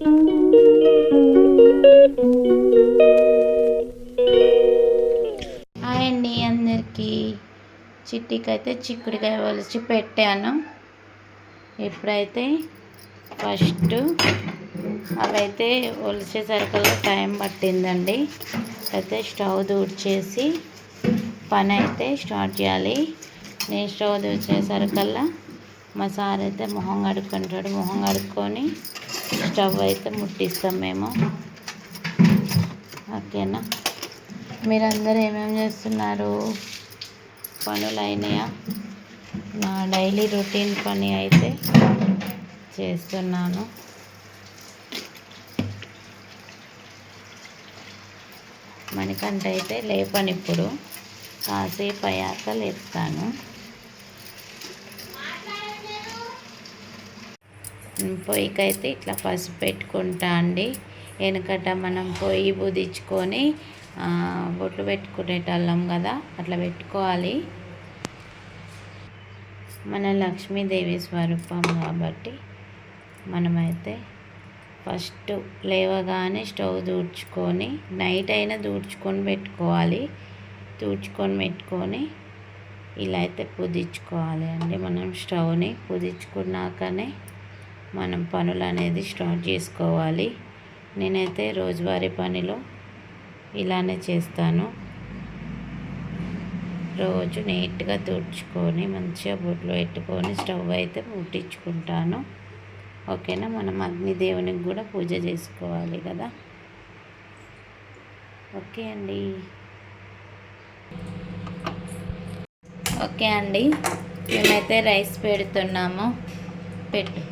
Hi అండి అందరికీ. చిట్టికైతే చిక్కుడుకాయ వలిచి పెట్టాను. ఇప్పుడైతే ఫస్ట్ అవైతే ఒలిచేసరికల్లా టైం పట్టిందండి. అయితే స్టవ్ దూడ్చేసి పని అయితే స్టార్ట్ చేయాలి. నేను స్టవ్ దూడ్చేసరికల్లా మా సార్ అయితే మొహం కడుక్కుంటాడు. మొహం కడుక్కొని స్టవ్ అయితే ముట్టిస్తాం మేము. ఓకేనా? మీరందరూ ఏమేమి చేస్తున్నారు? పనులు అయినాయా? నా డైలీ రొటీన్ పని అయితే చేస్తున్నాను. మనకంట అయితే లేపని ఇప్పుడు కాసేపు అయ్యాక లేపుతాను. పొయ్యికైతే ఇట్లా పసుపు పెట్టుకుంటా అండి. వెనకట మనం పొయ్యి బుదించుకొని బొట్లు పెట్టుకునేటోళ్ళం కదా అట్లా పెట్టుకోవాలి. మన లక్ష్మీదేవి స్వరూపం కాబట్టి మనమైతే ఫస్ట్ లేవగానే స్టవ్ దూడ్చుకొని నైట్ అయినా దూడ్చుకొని పెట్టుకోవాలి. దూడ్చుకొని పెట్టుకొని ఇలా అయితే కుదించుకోవాలి అండి మనం స్టవ్ని. కుదించుకున్నాకనే మనం పనులు అనేది స్టార్ట్ చేసుకోవాలి. నేనైతే రోజువారీ పనిలో ఇలానే చేస్తాను. రోజు నీట్గా తుడుచుకొని మంచిగా బొట్లు పెట్టుకొని స్టవ్ అయితే ముట్టించుకుంటాను. ఓకేనా? మనం అగ్నిదేవునికి కూడా పూజ చేసుకోవాలి కదా? ఓకే అండి. ఓకే అండి. మేమైతే రైస్ పెడుతున్నాము. పెట్టు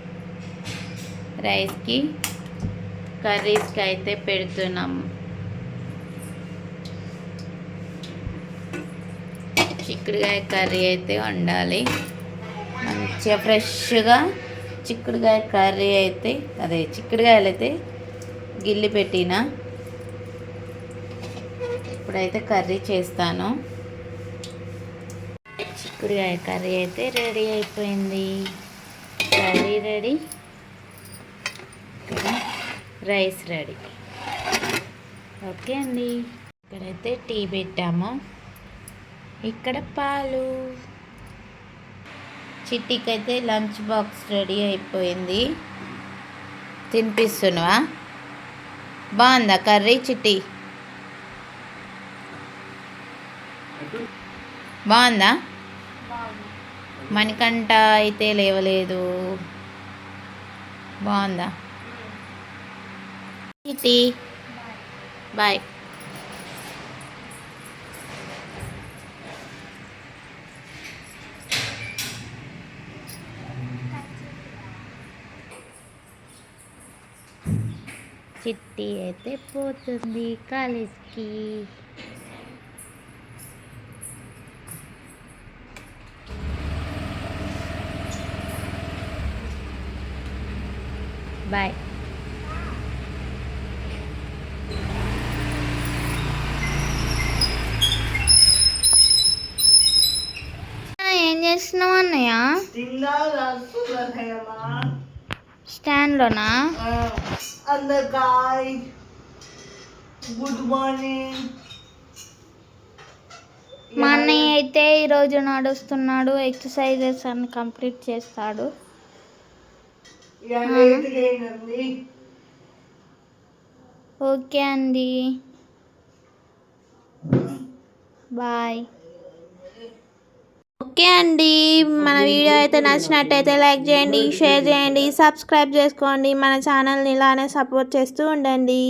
రైస్కి కర్రీస్కి అయితే పెడుతున్నాము చిక్కుడుకాయ కర్రీ అయితే వండాలి. మంచిగా ఫ్రెష్గా చిక్కుడుకాయ కర్రీ అయితే అదే చిక్కుడుకాయలు అయితే గిల్లి పెట్టిన. ఇప్పుడైతే కర్రీ చేస్తాను. చిక్కుడుకాయ కర్రీ అయితే రెడీ అయిపోయింది. Curry ready. Rice ready. Okay అండి. ఇక్కడైతే టీ పెట్టాము. ఇక్కడ పాలు. చిట్టికైతే లంచ్ బాక్స్ రెడీ అయిపోయింది. తినిపిస్తున్నావా? బాగుందా కర్రీ చిట్టి? బాగుందా? మణికంట అయితే లేవలేదు. బాగుందా? చిట్టి బాయ్ చిట్టి అయితే పోతుంది కాలేజ్కి. బాయ్ చేస్తున్నావు అన్నయ్య స్టాండ్లోనా? అందరికాయ్ గుడ్ మార్నింగ్. మా అన్నయ్య అయితే ఈరోజు నడుస్తున్నాడు ఎక్సర్సైజెస్ అన్ని కంప్లీట్ చేస్తాడు. ఓకే అండి. బాయ్. ఓకే అండి. మన వీడియో అయితే నచ్చినట్టయితే లైక్ చేయండి షేర్ చేయండి సబ్స్క్రైబ్ చేసుకోండి. మన ఛానల్ని ఇలానే సపోర్ట్ చేస్తూ ఉండండి.